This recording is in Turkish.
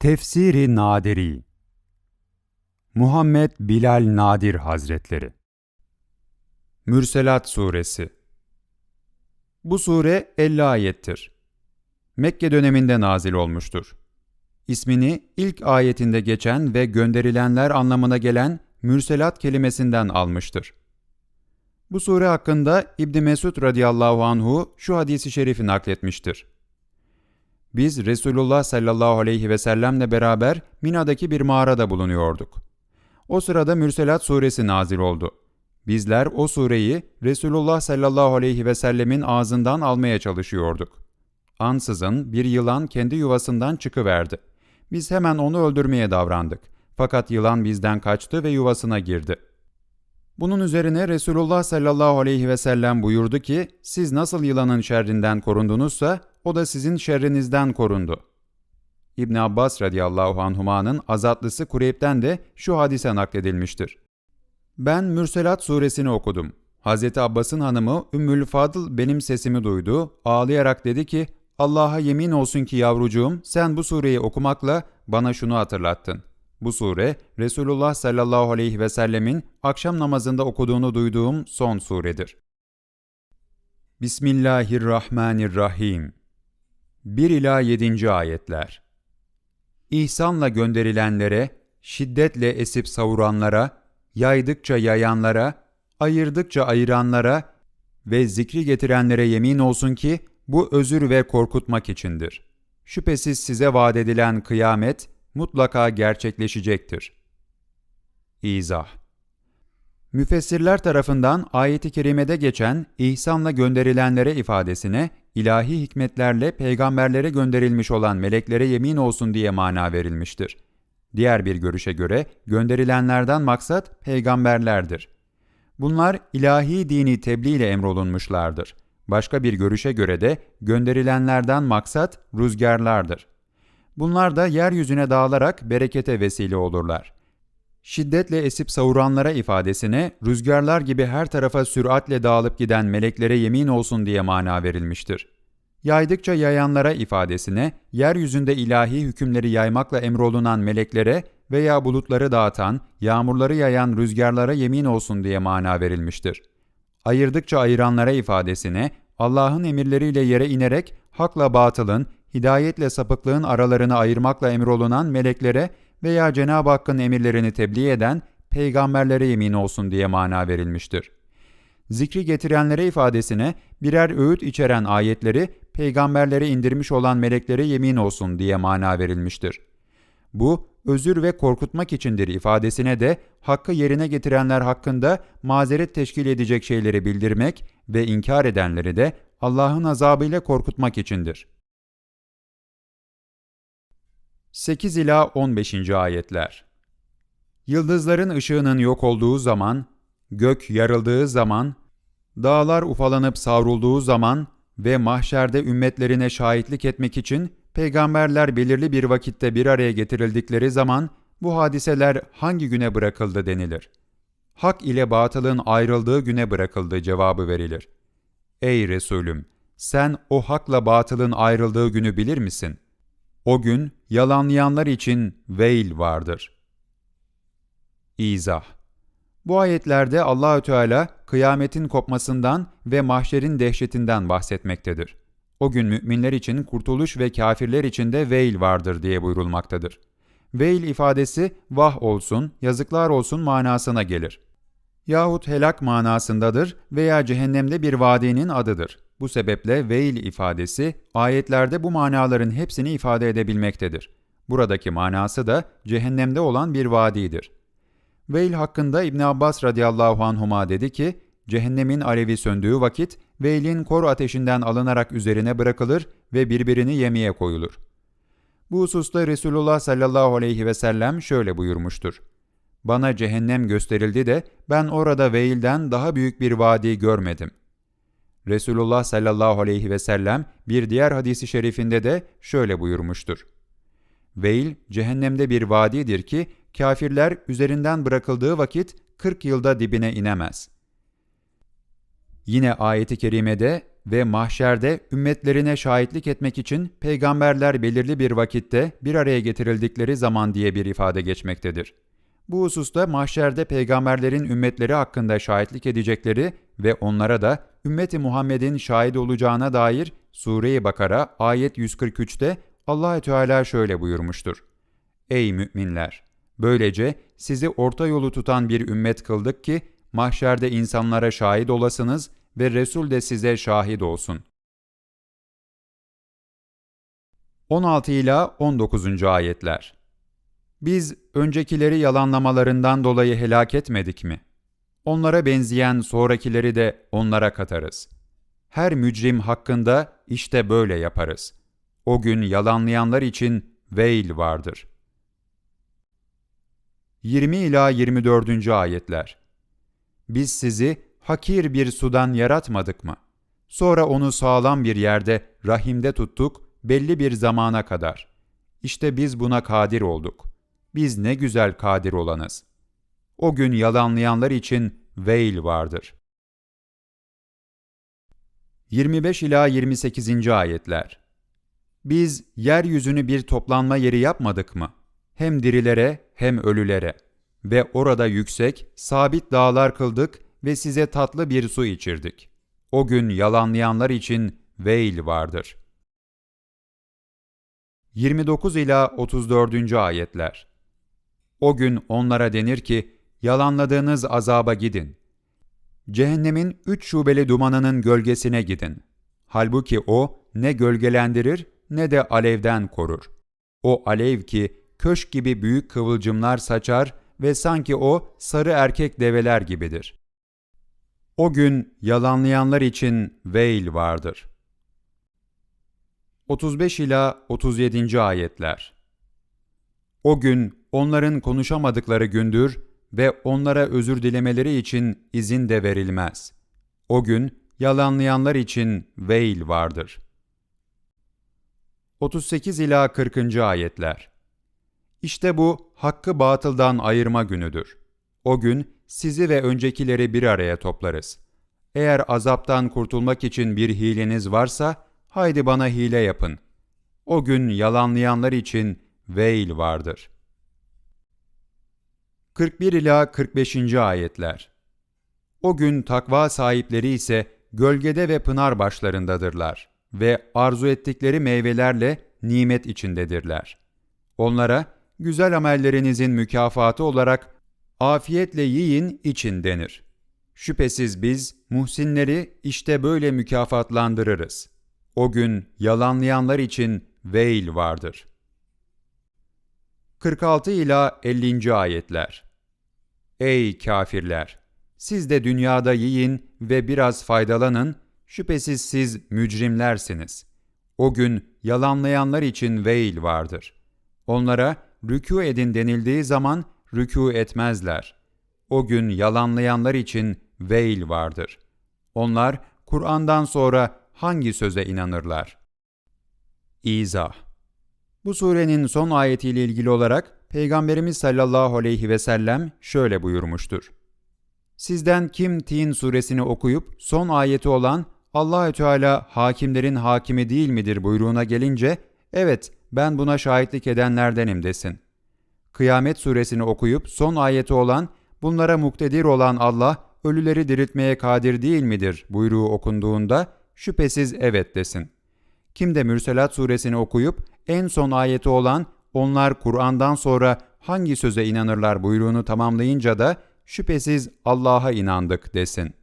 Tefsiri Nadiri Muhammed Bilal Nadir Hazretleri Mürselat Suresi Bu sure 50 ayettir. Mekke döneminde nazil olmuştur. İsmini ilk ayetinde geçen ve gönderilenler anlamına gelen mürselat kelimesinden almıştır. Bu sure hakkında İbn Mesud radıyallahu anhu şu hadisi şerifi nakletmiştir. Biz Resulullah sallallahu aleyhi ve sellemle beraber Mina'daki bir mağarada bulunuyorduk. O sırada Mürselat suresi nazil oldu. Bizler o sureyi Resulullah sallallahu aleyhi ve sellemin ağzından almaya çalışıyorduk. Ansızın bir yılan kendi yuvasından çıkıverdi. Biz hemen onu öldürmeye davrandık. Fakat yılan bizden kaçtı ve yuvasına girdi. Bunun üzerine Resulullah sallallahu aleyhi ve sellem buyurdu ki, siz nasıl yılanın şerrinden korundunuzsa, o da sizin şerrinizden korundu. İbn Abbas radıyallahu anhuma'nın azatlısı Kureyb'den de şu hadise nakledilmiştir. Ben Mürselat suresini okudum. Hazreti Abbas'ın hanımı Ümmül Fadıl benim sesimi duydu, ağlayarak dedi ki, Allah'a yemin olsun ki yavrucuğum sen bu sureyi okumakla bana şunu hatırlattın. Bu sure Resulullah sallallahu aleyhi ve sellemin akşam namazında okuduğunu duyduğum son suredir. Bismillahirrahmanirrahim 1 ila 7. ayetler. İhsanla gönderilenlere, şiddetle esip savuranlara, yaydıkça yayanlara, ayırdıkça ayıranlara ve zikri getirenlere yemin olsun ki bu özür ve korkutmak içindir. Şüphesiz size vaat edilen kıyamet mutlaka gerçekleşecektir. İzah Müfessirler tarafından ayeti kerimede geçen ihsanla gönderilenlere ifadesine ilahi hikmetlerle peygamberlere gönderilmiş olan meleklere yemin olsun diye mana verilmiştir. Diğer bir görüşe göre gönderilenlerden maksat peygamberlerdir. Bunlar ilahi dini tebliğ ile emrolunmuşlardır. Başka bir görüşe göre de gönderilenlerden maksat rüzgarlardır. Bunlar da yeryüzüne dağılarak berekete vesile olurlar. Şiddetle esip savuranlara ifadesine rüzgarlar gibi her tarafa süratle dağılıp giden meleklere yemin olsun diye mana verilmiştir. Yaydıkça yayanlara ifadesine yeryüzünde ilahi hükümleri yaymakla emrolunan meleklere veya bulutları dağıtan, yağmurları yayan rüzgarlara yemin olsun diye mana verilmiştir. Ayırdıkça ayıranlara ifadesine Allah'ın emirleriyle yere inerek hakla batılın, hidayetle sapıklığın aralarını ayırmakla emrolunan meleklere veya Cenab-ı Hakk'ın emirlerini tebliğ eden peygamberlere yemin olsun diye mana verilmiştir. Zikri getirenlere ifadesine birer öğüt içeren ayetleri peygamberlere indirmiş olan meleklere yemin olsun diye mana verilmiştir. Bu, özür ve korkutmak içindir ifadesine de hakkı yerine getirenler hakkında mazeret teşkil edecek şeyleri bildirmek ve inkar edenleri de Allah'ın azabıyla korkutmak içindir. 8 ila 15. ayetler. Yıldızların ışığının yok olduğu zaman, gök yarıldığı zaman, dağlar ufalanıp savrulduğu zaman ve mahşerde ümmetlerine şahitlik etmek için peygamberler belirli bir vakitte bir araya getirildikleri zaman bu hadiseler hangi güne bırakıldı denilir. Hak ile batılın ayrıldığı güne bırakıldı cevabı verilir. Ey Resulüm! Sen o hakla batılın ayrıldığı günü bilir misin? O gün yalanlayanlar için veil vardır. İzah Bu ayetlerde Allahü Teala kıyametin kopmasından ve mahşerin dehşetinden bahsetmektedir. O gün müminler için kurtuluş ve kafirler için de veil vardır diye buyurulmaktadır. Veil ifadesi vah olsun, yazıklar olsun manasına gelir. Yahut helak manasındadır veya cehennemde bir vadinin adıdır. Bu sebeple veil ifadesi ayetlerde bu manaların hepsini ifade edebilmektedir. Buradaki manası da cehennemde olan bir vadidir. Veil hakkında İbn Abbas radıyallahu anhuma dedi ki, cehennemin alevi söndüğü vakit veilin kor ateşinden alınarak üzerine bırakılır ve birbirini yemeye koyulur. Bu hususta Resulullah sallallahu aleyhi ve sellem şöyle buyurmuştur. Bana cehennem gösterildi de ben orada veilden daha büyük bir vadi görmedim. Resulullah sallallahu aleyhi ve sellem bir diğer hadisi şerifinde de şöyle buyurmuştur. Veil, cehennemde bir vadidir ki, kafirler üzerinden bırakıldığı vakit 40 yılda dibine inemez. Yine ayeti kerimede ve mahşerde ümmetlerine şahitlik etmek için peygamberler belirli bir vakitte bir araya getirildikleri zaman diye bir ifade geçmektedir. Bu hususta mahşerde peygamberlerin ümmetleri hakkında şahitlik edecekleri ve onlara da ümmeti Muhammed'in şahit olacağına dair Sure-i Bakara ayet 143'te Allahü Teala şöyle buyurmuştur. Ey müminler! Böylece sizi orta yolu tutan bir ümmet kıldık ki mahşerde insanlara şahit olasınız ve Resul de size şahit olsun. 16 ila 19. ayetler. Biz öncekileri yalanlamalarından dolayı helak etmedik mi? Onlara benzeyen sonrakileri de onlara katarız. Her mücrim hakkında işte böyle yaparız. O gün yalanlayanlar için veil vardır. 20 ila 24. ayetler. Biz sizi hakir bir sudan yaratmadık mı? Sonra onu sağlam bir yerde rahimde tuttuk belli bir zamana kadar. İşte biz buna kadir olduk. Biz ne güzel kadir olanız. O gün yalanlayanlar için veil vardır. 25 ila 28. ayetler. Biz yeryüzünü bir toplanma yeri yapmadık mı? Hem dirilere hem ölülere ve orada yüksek, sabit dağlar kıldık ve size tatlı bir su içirdik. O gün yalanlayanlar için veil vardır. 29 ila 34. ayetler. O gün onlara denir ki, yalanladığınız azaba gidin. Cehennemin üç şubeli dumanının gölgesine gidin. Halbuki o ne gölgelendirir ne de alevden korur. O alev ki köşk gibi büyük kıvılcımlar saçar ve sanki o sarı erkek develer gibidir. O gün yalanlayanlar için veil vardır. 35 ila 37. ayetler. O gün onların konuşamadıkları gündür ve onlara özür dilemeleri için izin de verilmez. O gün yalanlayanlar için veil vardır. 38 ila 40. ayetler. İşte bu hakkı batıldan ayırma günüdür. O gün sizi ve öncekileri bir araya toplarız. Eğer azaptan kurtulmak için bir hileniz varsa, haydi bana hile yapın. O gün yalanlayanlar için veil vardır. 41 ila 45. ayetler. O gün takva sahipleri ise gölgede ve pınar başlarındadırlar ve arzu ettikleri meyvelerle nimet içindedirler. Onlara güzel amellerinizin mükafatı olarak afiyetle yiyin için denir. Şüphesiz biz muhsinleri işte böyle mükafatlandırırız. O gün yalanlayanlar için veil vardır. 46 ila 50. ayetler. Ey kafirler! Siz de dünyada yiyin ve biraz faydalanın, şüphesiz siz mücrimlersiniz. O gün yalanlayanlar için veil vardır. Onlara rükû edin denildiği zaman rükû etmezler. O gün yalanlayanlar için veil vardır. Onlar Kur'an'dan sonra hangi söze inanırlar? İzah Bu surenin son ayetiyle ilgili olarak Peygamberimiz sallallahu aleyhi ve sellem şöyle buyurmuştur. Sizden kim Tin suresini okuyup son ayeti olan Allahü Teala hakimlerin hakimi değil midir buyruğuna gelince evet ben buna şahitlik edenlerdenim desin. Kıyamet suresini okuyup son ayeti olan bunlara muktedir olan Allah ölüleri diriltmeye kadir değil midir buyruğu okunduğunda şüphesiz evet desin. Kim de Mürselat suresini okuyup en son ayeti olan onlar Kur'an'dan sonra hangi söze inanırlar buyruğunu tamamlayınca da şüphesiz Allah'a inandık desin.